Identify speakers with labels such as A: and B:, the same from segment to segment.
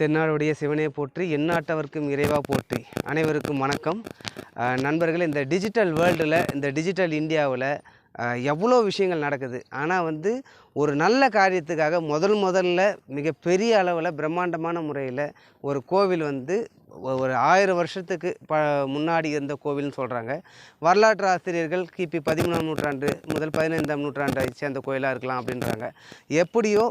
A: தென்னாடுடைய சிவனே போற்றி எந்நாட்டவர்க்கும் இறைவா போற்றி. அனைவருக்கும் வணக்கம். நண்பர்கள் இந்த டிஜிட்டல் வேர்ல்டில் இந்த டிஜிட்டல் இந்தியாவில் எவ்வளோ விஷயங்கள் நடக்குது. ஆனால் வந்து ஒரு நல்ல காரியத்துக்காக முதல் முதல்ல மிகப்பெரிய அளவில் பிரம்மாண்டமான முறையில் ஒரு கோவில் வந்து ஒரு ஆயிரம் வருஷத்துக்கு ப முன்னாடி இருந்த கோவில்னு சொல்கிறாங்க வரலாற்று ஆசிரியர்கள் கிபி பதிமூணாம் நூற்றாண்டு முதல் பதினைந்தாம் நூற்றாண்டை சேர்ந்த கோயிலாக இருக்கலாம் அப்படின்றாங்க. எப்படியோ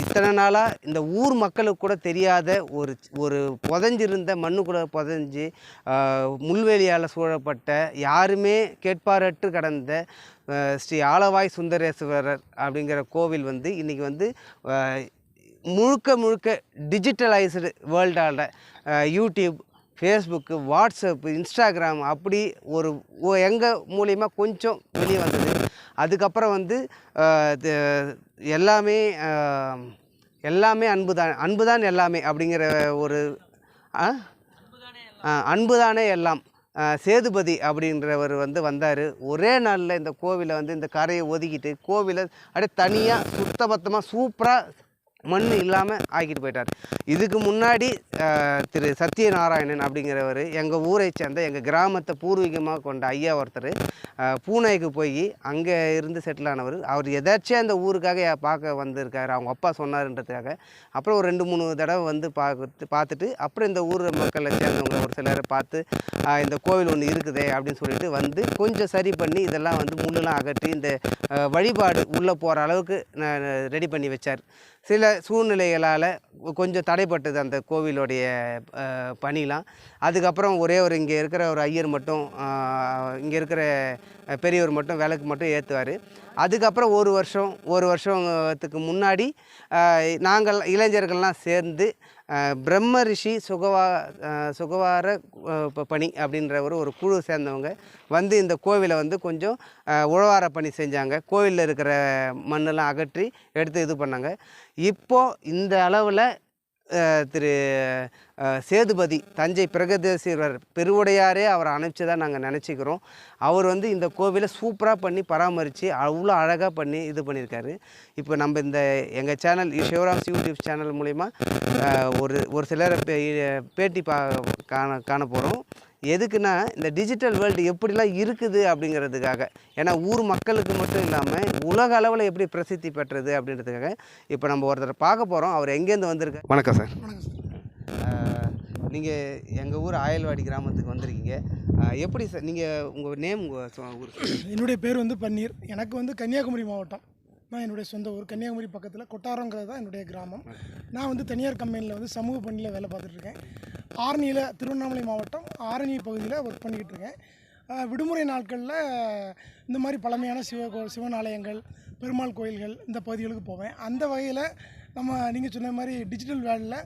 A: இத்தனை நாளாக இந்த ஊர் மக்களுக்கு கூட தெரியாத ஒரு ஒரு புதஞ்சிருந்த மண்ணுக்குள்ளே புதஞ்சு அஹ், முள்வேலியால் சூழப்பட்ட யாருமே கேட்பாரற்று கடந்த ஸ்ரீ ஆலவாய் சுந்தரேஸ்வரர் அப்படிங்கிற கோவில் வந்து இன்றைக்கி வந்து முழுக்க முழுக்க டிஜிட்டலைஸ்டு வேர்ல்டான யூடியூப் ஃபேஸ்புக்கு வாட்ஸ்அப்பு இன்ஸ்டாகிராம் அப்படி ஒரு எங்கள் மூலிமா கொஞ்சம் வெளியே வந்தது. அதுக்கப்புறம் வந்து இது- எல்லாமே எல்லாமே அன்பு தான் அன்பு தான் எல்லாமே அப்படிங்கிற ஒரு அன்பு தானே அன்புதானே எல்லாம். சேதுபதி அப்படின்றவர் வந்து வந்தார். ஒரே நாளில் இந்த கோவிலை வந்து இந்த கரையை ஒதுக்கிட்டு கோவிலை அப்படியே தனியாக சுத்தபத்தமாக சூப்பராக மண் இல்லாமல் ஆக்கிட்டு போயிட்டார். இதுக்கு முன்னாடி திரு சத்யநாராயணன் அப்படிங்கிறவர் எங்கள் ஊரை சேர்ந்த எங்கள் கிராமத்தை பூர்வீகமாக கொண்ட ஐயா ஒருத்தர் ஆ, பூனேக்கு போய் அங்கே இருந்து செட்டில் ஆனவர். அவர் எதாச்சும் அந்த ஊருக்காக பார்க்க வந்திருக்காரு அவங்க அப்பா சொன்னார்ன்றதுக்காக. அப்புறம் ஒரு ரெண்டு மூணு தடவை வந்து பார்த்து பார்த்துட்டு அப்புறம் இந்த ஊர் மக்களை சேர்ந்தவங்க ஒரு சிலரை பார்த்து இந்த கோவில் ஒன்று இருக்குதே அப்படின்னு சொல்லிட்டு வந்து கொஞ்சம் சரி பண்ணி இதெல்லாம் வந்து முள்ளெல்லாம் அகற்றி இந்த வழிபாடு உள்ளே போகிற அளவுக்கு ரெடி பண்ணி வச்சார். சில சூழ்நிலைகளால் கொஞ்சம் தடைப்பட்டது அந்த கோவிலுடைய பணிலாம். அதுக்கப்புறம் ஒரே ஒரு இங்கே இருக்கிற ஒரு ஐயர் மட்டும் இங்கே இருக்கிற பெரியவர் மட்டும் விளக்கு மட்டும் ஏற்றுவார் அதுக்கப்புறம் ஒரு வருஷம் ஒரு வருஷத்துக்கு முன்னாடி நாங்கள் இளைஞர்கள்லாம் சேர்ந்து பிரம்ம ரிஷி சுகவா சுகவார பணி அப்படின்ற ஒரு ஒரு குழு சேர்ந்தவங்க வந்து இந்த கோவிலை வந்து கொஞ்சம் உழவார பணி செஞ்சாங்க. கோவிலில் இருக்கிற மண்ணெல்லாம் அகற்றி எடுத்து இது பண்ணாங்க. இப்போது இந்த அளவில் திரு சேதுபதி தஞ்சை பிரகதேஸ்வரர் பெருவுடையாரே அவரை அனுப்பிச்சதாக நாங்கள் நினச்சிக்கிறோம். அவர் வந்து இந்த கோவிலை சூப்பராக பண்ணி பராமரித்து அவ்வளோ அழகாக பண்ணி இது பண்ணியிருக்காரு. இப்போ நம்ம இந்த எங்கள் சேனல் சிவராம்ஸ் யூடியூப் சேனல் மூலிமா ஒரு ஒரு சிலரை பே- பேட்டி பா காண காண போகிறோம் எதுக்குன்னா இந்த டிஜிட்டல் வேர்ல்டு எப்படிலாம் இருக்குது அப்படிங்கிறதுக்காக. ஏன்னா ஊர் மக்களுக்கு மட்டும் இல்லாமல் உலக அளவில் எப்படி பிரசித்தி பெற்றது அப்படின்றதுக்காக இப்போ நம்ம ஒருத்தரை பார்க்க போகிறோம் அவர் எங்கேருந்து வந்திருக்காரு? வணக்கம் சார். நீங்கள் எங்கள் ஊர் ஆயல்வாடி கிராமத்துக்கு வந்திருக்கீங்க. எப்படி சார் நீங்கள் உங்கள் நேம் உங்கள் ஊர்.
B: என்னுடைய பேர் வந்து பன்னீர். எனக்கு வந்து கன்னியாகுமரி மாவட்டம். நான் என்னுடைய சொந்த ஊர் கன்னியாகுமரி பக்கத்தில் கொட்டாரங்கிறது தான் என்னுடைய கிராமம். நான் வந்து தனியார் கம்பெனியில் வந்து சமூக பணியில் வேலை பார்த்துட்ருக்கேன் ஆரணியில் திருவண்ணாமலை மாவட்டம் ஆரணி பகுதியில் ஒர்க் பண்ணிக்கிட்டு இருக்கேன். விடுமுறை நாட்களில் இந்த மாதிரி பழமையான சிவ கோ சிவன் ஆலயங்கள் பெருமாள் கோயில்கள் இந்த பகுதிகளுக்கு போவேன். அந்த வகையில் நம்ம நீங்கள் சொன்ன மாதிரி டிஜிட்டல் வேர்ல்டில்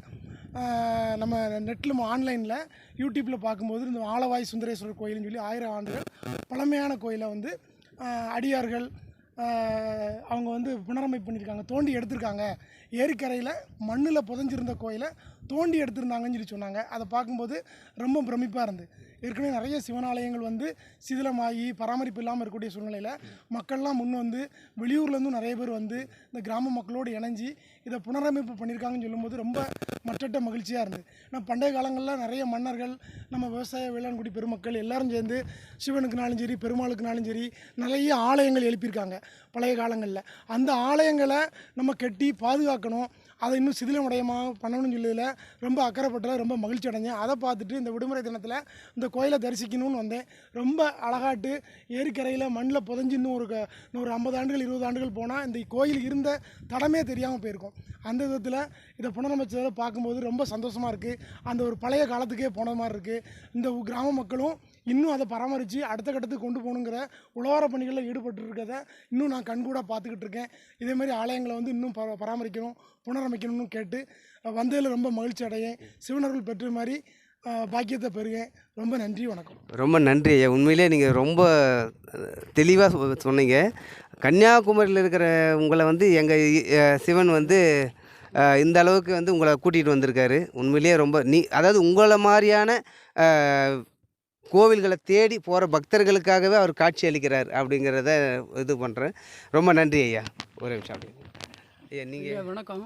B: நம்ம நெட்டில் ஆன்லைனில் யூடியூப்பில் பார்க்கும்போது இந்த ஆலவாய் சுந்தரேஸ்வரர் கோயில்னு சொல்லி ஆயிரம் ஆண்டுகள் பழமையான கோயிலை வந்து அடியார்கள் அவங்க வந்து புனரமைப்பு பண்ணியிருக்காங்க தோண்டி எடுத்திருக்காங்க. ஏரிக்கரையில் மண்ணில் புதைஞ்சிருந்த கோயிலை தோண்டி எடுத்திருந்தாங்கன்னு சொல்லி சொன்னாங்க. அதை பார்க்கும்போது ரொம்ப பிரமிப்பாக இருந்து ஏற்கனவே நிறைய சிவனாலயங்கள் வந்து சிதிலமாகி பராமரிப்பு இல்லாமல் இருக்கக்கூடிய சூழ்நிலையில் மக்கள்லாம் முன் வந்து வெளியூர்லேருந்தும் நிறைய பேர் வந்து இந்த கிராம மக்களோடு இணைஞ்சி இதை புனரமைப்பு பண்ணியிருக்காங்கன்னு சொல்லும்போது ரொம்ப மற்ற மகிழ்ச்சியாக இருந்தது. நான் பண்டைய காலங்களில் நிறைய மன்னர்கள் நம்ம விவசாய வேளாண்குடி பெருமக்கள் எல்லாரும் சேர்ந்து சிவனுக்குனாலும் சரி பெருமாளுக்குனாலும் சரி நிறைய ஆலயங்கள் எழுப்பியிருக்காங்க பழைய காலங்களில். அந்த ஆலயங்களை நம்ம கட்டி பாதுகாக்கணும். அதை இன்னும் சிதிலமடையமாக பண்ணணும்னு சொல்லதில் ரொம்ப அக்கறைப்பட்டதில் ரொம்ப மகிழ்ச்சி அடைஞ்சேன். அதை பார்த்துட்டு இந்த விடுமுறை தினத்தில் இந்த கோயிலை தரிசிக்கணும்னு வந்தேன். ரொம்ப அழகாட்டு ஏரிக்கரையில் மண்ணில் புதஞ்சு இன்னும் ஒரு க- ஒரு ஐம்பது ஆண்டுகள் இருபது ஆண்டுகள் போனால் இந்த கோயில் இருந்த தடமே தெரியாமல் போயிருக்கும். அந்த விதத்தில் இதை புனரமைச்சதை பார்க்கும்போது ரொம்ப சந்தோஷமாக இருக்குது அந்த ஒரு பழைய காலத்துக்கே போன மாதிரி இருக்குது இந்த கிராம மக்களும் இன்னும் அதை பராமரித்து அடுத்த கட்டத்துக்கு கொண்டு போகணுங்கிற உழவார பணிகளில் ஈடுபட்டுருக்கிறத இன்னும் நான் கண்கூடாக பார்த்துக்கிட்டு இருக்கேன். இதே மாதிரி ஆலயங்களை வந்து இன்னும் பர பராமரிக்கணும் புனரமைக்கணும்னு கேட்டு வந்ததில் ரொம்ப மகிழ்ச்சி அடையேன். சிவனர்கள் பெற்ற மாதிரி பாக்கியத்தை பெறுகேன் ரொம்ப நன்றி வணக்கம்.
A: ரொம்ப நன்றி ஐயா. உண்மையிலே நீங்கள் ரொம்ப தெளிவாக சொன்னீங்க. கன்னியாகுமரியில் இருக்கிற உங்களை வந்து எங்கள் சிவன் வந்து இந்த அளவுக்கு வந்து உங்களை கூட்டிகிட்டு வந்திருக்காரு. உண்மையிலேயே ரொம்ப நீ அதாவது உங்களை மாதிரியான கோவில்களை தேடி போகிற பக்தர்களுக்காகவே அவர் காட்சி அளிக்கிறார் அப்படிங்கிறத இது பண்ணுறேன் ரொம்ப நன்றி ஐயா. ஒரு நிமிஷம் அப்படி ஐயா நீங்கள்
C: வணக்கம்.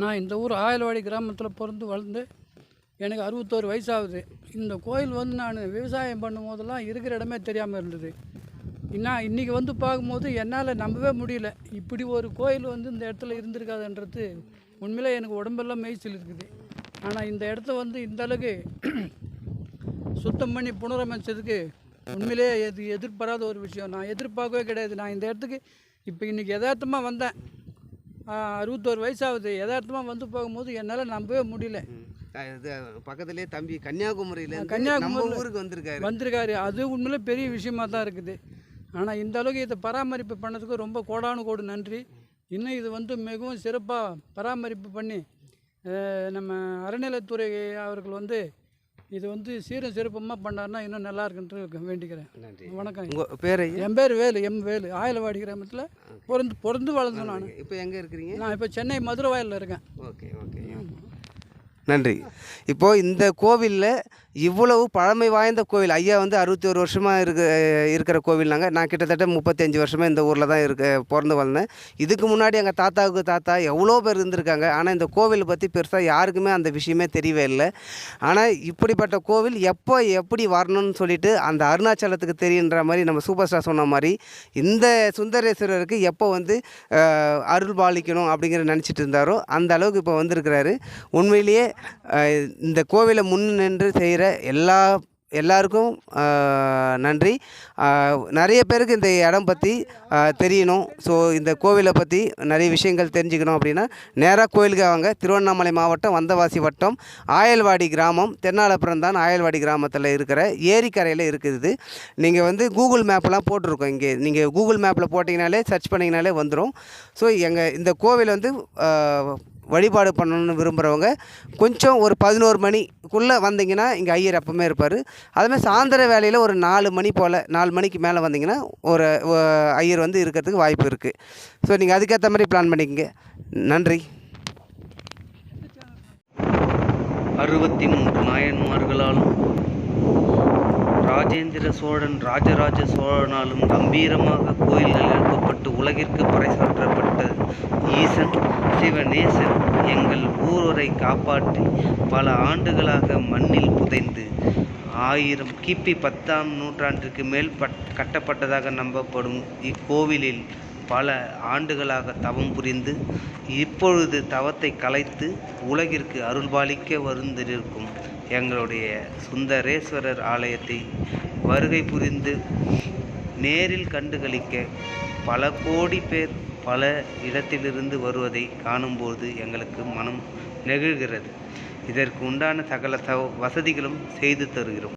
C: நான் இந்த ஊர் ஆயல்வாடி கிராமத்தில் பிறந்து வளர்ந்து எனக்கு அறுபத்தோரு வயசாகுது. இந்த கோயில் வந்து நான் விவசாயம் பண்ணும் போதெல்லாம் இருக்கிற இடமே தெரியாமல் இருந்தது. நான் இன்றைக்கி வந்து பார்க்கும்போது என்னால் நம்பவே முடியல. இப்படி ஒரு கோயில் வந்து இந்த இடத்துல இருந்திருக்காதுன்றது உண்மையில் எனக்கு உடம்பெல்லாம் மெய்ச்சல் இருக்குது. ஆனால் இந்த இடத்த வந்து இந்த அளவுக்கு சுத்தம் பண்ணி புனரமைச்சதுக்கு உண்மையிலே எது எதிர்பாராத ஒரு விஷயம். நான் எதிர்பார்க்கவே கிடையாது. நான் இந்த இடத்துக்கு இப்போ இன்றைக்கி யதார்த்தமாக வந்தேன். அறுபத்தோரு வயசாகுது. யதார்த்தமாக வந்து போகும்போது என்னால் நம்பவே முடியல.
A: இது பக்கத்துலேயே தம்பி கன்னியாகுமரியில நம்ம
C: கன்னியாகுமரியில
A: ஊருக்கு வந்திருக்காரு.
C: வந்திருக்காரு. அது உண்மையிலே பெரிய விஷயமா தான் இருக்குது. ஆனால் இந்த அளவுக்கு இதை பராமரிப்பு பண்ணதுக்கு ரொம்ப கோடானு கோடு நன்றி. இன்னும் இது வந்து மிகவும் சிறப்பாக பராமரிப்பு பண்ணி நம்ம அறநிலைத்துறை அவர்கள் வந்து இது வந்து சீரும் சிறப்பமாக பண்ணாருன்னா இன்னும் நல்லா இருக்குன்ட்டு வேண்டிக்கிறேன்.
A: நன்றி.
C: வணக்கம்.
A: உங்கள் பேர்
C: என் பேர் வேலு எம் வேலு. ஆயலவாடி கிராமத்தில் பிறந்து பிறந்து வளர்ந்தேன் நான்.
A: இப்போ எங்கே இருக்கிறீங்க?
C: நான் இப்போ சென்னை மதுரை வாயிலில் இருக்கேன்.
A: Okay okay. நன்றி. இப்போது இந்த கோவிலில் இவ்வளவு பழமை வாய்ந்த கோவில் ஐயா வந்து அறுபத்தி ஒரு வருஷமாக இருக்க இருக்கிற கோவில்னாங்க நான் கிட்டத்தட்ட முப்பத்தஞ்சு வருஷமாக இந்த ஊரில் தான் இருக்க பிறந்து வளர்ந்தேன். இதுக்கு முன்னாடி எங்கள் தாத்தாவுக்கு தாத்தா எவ்வளோ பேர் இருந்திருக்காங்க. ஆனால் இந்த கோவிலை பற்றி பெருசாக யாருக்குமே அந்த விஷயமே தெரியவே இல்லை. ஆனால் இப்படிப்பட்ட கோவில் எப்போ எப்படி வரணும்னு சொல்லிட்டு அந்த அருணாச்சலத்துக்கு தெரியுன்ற மாதிரி நம்ம சூப்பர் ஸ்டார் சொன்ன மாதிரி இந்த சுந்தரேஸ்வரருக்கு எப்போ வந்து அருள் பாலிக்கணும் அப்படிங்கிற நினச்சிட்டு இருந்தாரோ அந்த அளவுக்கு இப்போ வந்திருக்கிறாரு. உண்மையிலேயே இந்த கோவிலை முன் நின்று செய்கிற எல்லா எல்லாருக்கும் நன்றி. நிறைய பேருக்கு இந்த இடம் பற்றி தெரியணும். ஸோ இந்த கோவிலை பற்றி நிறைய விஷயங்கள் தெரிஞ்சுக்கணும் அப்படின்னா நேராக கோயிலுக்கு வாங்க. திருவண்ணாமலை மாவட்டம் வந்தவாசி வட்டம் ஆயல்வாடி கிராமம் தென்னாலப்புறம்தான் ஆயல்வாடி கிராமத்தில் இருக்கிற ஏரிக்கரையில் இருக்குது. நீங்கள் வந்து கூகுள் மேப்லாம் போட்டிருக்கோம் இங்கே. நீங்கள் கூகுள் மேப்பில் போட்டிங்கனாலே சர்ச் பண்ணிங்கனாலே வந்துடும் ஸோ எங்கள் இந்த கோவில் வந்து வழிபாடு பண்ணணும்னு விரும்புகிறவங்க கொஞ்சம் ஒரு பதினோரு மணிக்குள்ளே வந்தீங்கன்னா இங்கே ஐயர் எப்பவுமே இருப்பார். அதுமாதிரி சாயந்தர வேலையில் ஒரு நாலு மணி போல் நாலு மணிக்கு மேலே வந்தீங்கன்னா ஒரு ஐயர் வந்து இருக்கிறதுக்கு வாய்ப்பு இருக்குது ஸோ நீங்கள் அதுக்கேற்ற மாதிரி பிளான் பண்ணிக்கங்க. நன்றி.
D: அறுபத்தி மூன்று நாயன்மார்களாலும் ராஜேந்திர சோழன் ராஜராஜ சோழனாலும் கம்பீரமாக கோயில்கள் எழுப்பப்பட்டு உலகிற்கு பறைசாற்றப்பட்ட ஈசன் சிவநேசன் எங்கள் ஊரோரை காப்பாற்றி பல ஆண்டுகளாக மண்ணில் புதைந்து ஆயிரம் கிபி பத்தாம் நூற்றாண்டிற்கு மேல் பட் கட்டப்பட்டதாக நம்பப்படும் இக்கோவிலில் பல ஆண்டுகளாக தவம் புரிந்து இப்பொழுது தவத்தை கலைத்து உலகிற்கு அருள்பாலிக்க வருந்திருக்கும் எங்களுடைய சுந்தரேஸ்வரர் ஆலயத்தை வருகை புரிந்து நேரில் கண்டுகளிக்க பல கோடி பேர் பல இடத்திலிருந்து வருவதை காணும்போது எங்களுக்கு மனம் நெகிழ்கிறது. இதற்கு உண்டான சகல ச வசதிகளும் செய்து தருகிறோம்.